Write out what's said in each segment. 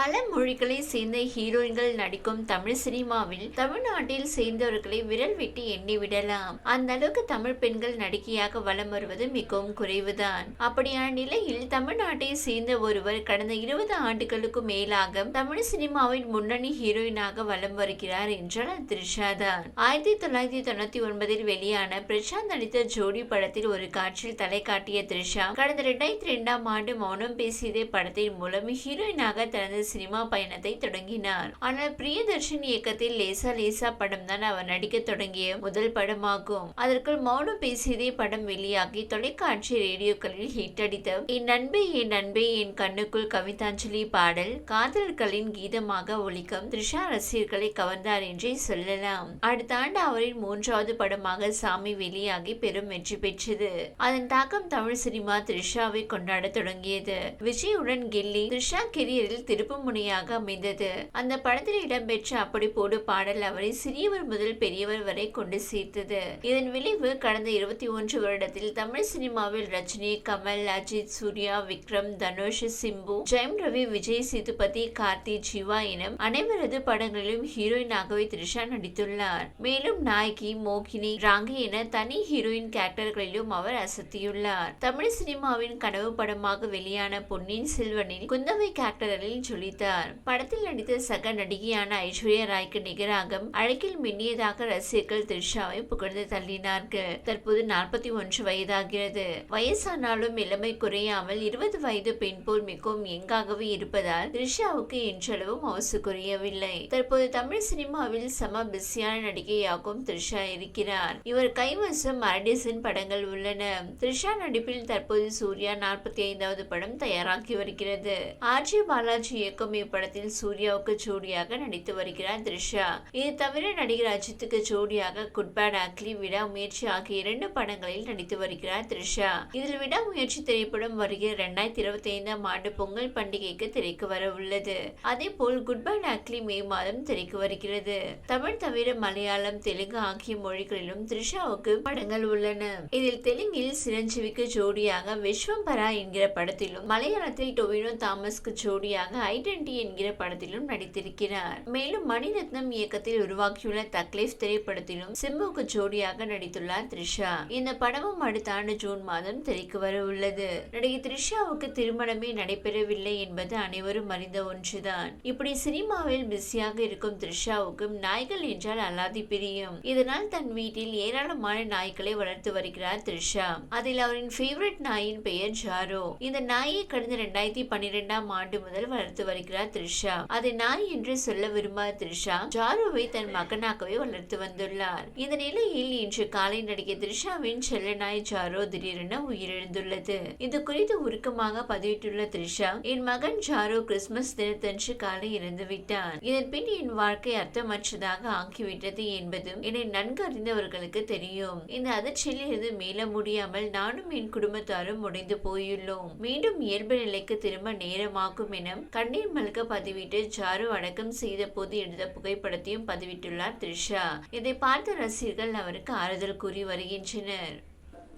பல மொழிகளை சேர்ந்த ஹீரோயின்கள் நடிக்கும் தமிழ் சினிமாவில் தமிழ்நாட்டில் சேர்ந்தவர்களை விரல் விட்டு எண்ணி விடலாம் அந்த அளவுக்கு தமிழ் பெண்கள் நடிகையாக வலம் வருவது மிகவும் குறைவுதான். அப்படியான நிலையில் தமிழ்நாட்டை சேர்ந்த ஒருவர் கடந்த இருபது ஆண்டுகளுக்கு மேலாக தமிழ் சினிமாவின் முன்னணி ஹீரோயினாக வலம் வருகிறார் என்றால் த்ரிஷா தான் ஆயிரத்தி தொள்ளாயிரத்தி தொண்ணூத்தி ஒன்பதில் வெளியான பிரசாந்த் நடித்த ஜோடி படத்தில் ஒரு காட்சியில் தலை காட்டிய த்ரிஷா கடந்த இரண்டாயிரத்தி இரண்டாம் ஆண்டு மௌனம் பேசியதே படத்தின் மூலம் ஹீரோயினாக தனது சினிமா பயணத்தை தொடங்கினார். ஆனால் பிரியதர்ஷன் இயக்கத்தில் லேசா லேசா படம் தான் அவர் நடிக்க தொடங்கிய முதல் படமாகும். அதற்குள் மௌனம் பேசியதே படம் வெளியாகி தொலைக்காட்சி ரேடியோக்களில் ஹிட் அடித்த என் நண்பே என் நண்பே என் கண்ணுக்குள் கவிதாஞ்சலி பாடல் காதல்களின் கீதமாக ஒழிக்கும் த்ரிஷா ரசிகர்களை கவர்ந்தார் என்றே சொல்லலாம். அடுத்த ஆண்டு அவரின் மூன்றாவது படமாக சாமி வெளியாகி பெரும் வெற்றி பெற்றது. அதன் தாக்கம் தமிழ் சினிமா த்ரிஷாவை கொண்டாட தொடங்கியது. விஜயுடன் கில்லி த்ரிஷா கெரியரில் திருப்பு முனையாக அமைந்தது. அந்த படத்தில் இடம்பெற்ற அப்படி போடு பாடல் அவரை சிறியவர் முதல் பெரியவர் வரை கொண்டு சேர்த்தது. இதன் விளைவு கடந்த இருபத்தி ஒன்று வருடத்தில் தமிழ் சினிமாவில் ரஜினி கமல் அஜித் சூர்யா விக்ரம் தனுஷ் சிம்பு ஜெயம் ரவி விஜய் சேதுபதி கார்த்தி ஜீவா என அனைவரது படங்களிலும் ஹீரோயினாகவே த்ரிஷா நடித்துள்ளார். மேலும் நாயகி மோகினி ராங்கி என தனி ஹீரோயின் கேரக்டர்களிலும் அவர் அசத்தியுள்ளார். தமிழ் சினிமாவின் கனவு படமாக வெளியான பொன்னியின் செல்வனில் குந்தவை கேரக்டரில் ஜொலித்தார் படத்தில் நடித்த சக நடிகையான ஐஸ்வர்யா ராய்க்கு நிகராக அழகில் மின்னியதாக ரசிகர்கள் த்ரிஷாவை புகழ்ந்து தள்ளினார்கள். தற்போது நாற்பத்தி ஒன்று வயதாகிறது. வயசானாலும் இளமை குறையாமல் இருபது வயது பெண் போல் மிகவும் எங்காகவே இருப்பதால் த்ரிஷாவுக்கு என்றளவும் மவுசு குறையவில்லை. தற்போது தமிழ் சினிமாவில் சம பிஸியான நடிகையாகவும் த்ரிஷா இருக்கிறார். இவர் கைவசம் அரடிசன் படங்கள் உள்ளன. த்ரிஷா நடிப்பில் தற்போது சூர்யா நாற்பத்தி ஐந்தாவது படம் தயாராகி வருகிறது. ஆர்ஜி பாலாஜி இயக்கும் இப்படத்தில் சூர்யாவுக்கு ஜோடியாக நடித்து வருகிறார் த்ரிஷா. இது தவிர நடிகர் அஜித்துக்கு ஜோடியாக குட் பேட் அக்லி விடா முயற்சி ஆகிய இரண்டு படங்களில் நடித்து வருகிறார் த்ரிஷா. இதில் விடாமுயற்சி திரைப்படம் வருகிற இரண்டாயிரத்தி இருபத்தி ஐந்தாம் ஆண்டு பொங்கல் பண்டிகைக்கு திரைக்கு வர உள்ளது. அதே போல் குட் பை அக்லி மே மாதம் திரைக்கு வருகிறது. தமிழ் தவிர மலையாளம் தெலுங்கு ஆகிய மொழிகளிலும் த்ரிஷாவுக்கு படங்கள் உள்ளன. இதில் தெலுங்கில் சிரஞ்சீவிக்கு ஜோடியாக விஸ்வம்பரா என்கிற படத்திலும் மலையாளத்தில் டொவினோ தாமஸ்க்கு ஜோடியாக ஐ ஐடென்டி என்கிற படத்திலும் நடித்திருக்கிறார். மேலும் மணிரத்னம் இயக்கத்தில் உருவாக்கியுள்ள தக்லீஃப் திரைப்படத்திலும் சிம்புக்கு ஜோடியாக நடித்துள்ளார் த்ரிஷா. இந்த படமும் அடுத்த ஆண்டு ஜூன் மாதம் திரைக்கு வர உள்ளது. நடிகை த்ரிஷாவுக்கு திருமணமே நடைபெறவில்லை என்பது அனைவரும் அறிந்த ஒன்றுதான். இப்படி சினிமாவில் பிஸியாக இருக்கும் த்ரிஷாவுக்கும் நாய்கள் என்றால் அல்லாதி பிரியும். இதனால் தன் வீட்டில் ஏராளமான நாய்களை வளர்த்து வருகிறார் த்ரிஷா. அதில் அவரின் ஃபேவரட் நாயின் பெயர் ஜாரோ. இந்த நாயை கடந்த இரண்டாயிரத்தி பன்னிரெண்டாம் ஆண்டு முதல் வளர்த்து வருகிறார் த்ரிஷா. அதை நாய் என்று சொல்ல விரும்பாத த்ரிஷா. ஜாருவை தன் மகனாகவே வளர்த்து வந்துள்ளார். இந்த நிலையில் இன்று காலை நடிகை த்ரிஷாவின் செல்ல நாய் ஜாரோ திடீரென உயிரிழந்துள்ளது. இது குறித்து உருக்கமாக பதிவிட்டுள்ள த்ரிஷா என் மகன் ஜாரோ கிறிஸ்துமஸ் தினத்தன்று காலை இறந்து விட்டான். இதன் பின் என் வாழ்க்கை அர்த்தமற்றதாக ஆக்கிவிட்டது என்பதும் என்னை நன்கு அறிந்தவர்களுக்கு தெரியும். இந்த அதிர்ச்சியில் இருந்து மீள முடியாமல் நானும் என் குடும்பத்தாரும் உடைந்து போயுள்ளோம். மீண்டும் இயல்பு நிலைக்கு திரும்ப நேரமாகும் என கண்ணீர் மல்க பதிவிட்டு ஜாரு அடக்கம் செய்த போது எடுத்த புகைப்படத்தையும் பதிவிட்டுள்ளார் த்ரிஷா. இதை பார்த்த ரசிகர்கள் அவருக்கு ஆறுதல் கூறி வருகின்றனர்.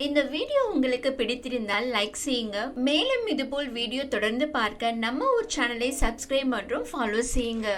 இந்த வீடியோ உங்களுக்கு பிடித்திருந்தால் லைக் செய்யுங்க. மேலும் இதுபோல் வீடியோ தொடர்ந்து பார்க்க நம்ம ஒரு சேனலை சப்ஸ்கிரைப் மற்றும் ஃபாலோ செய்யுங்க.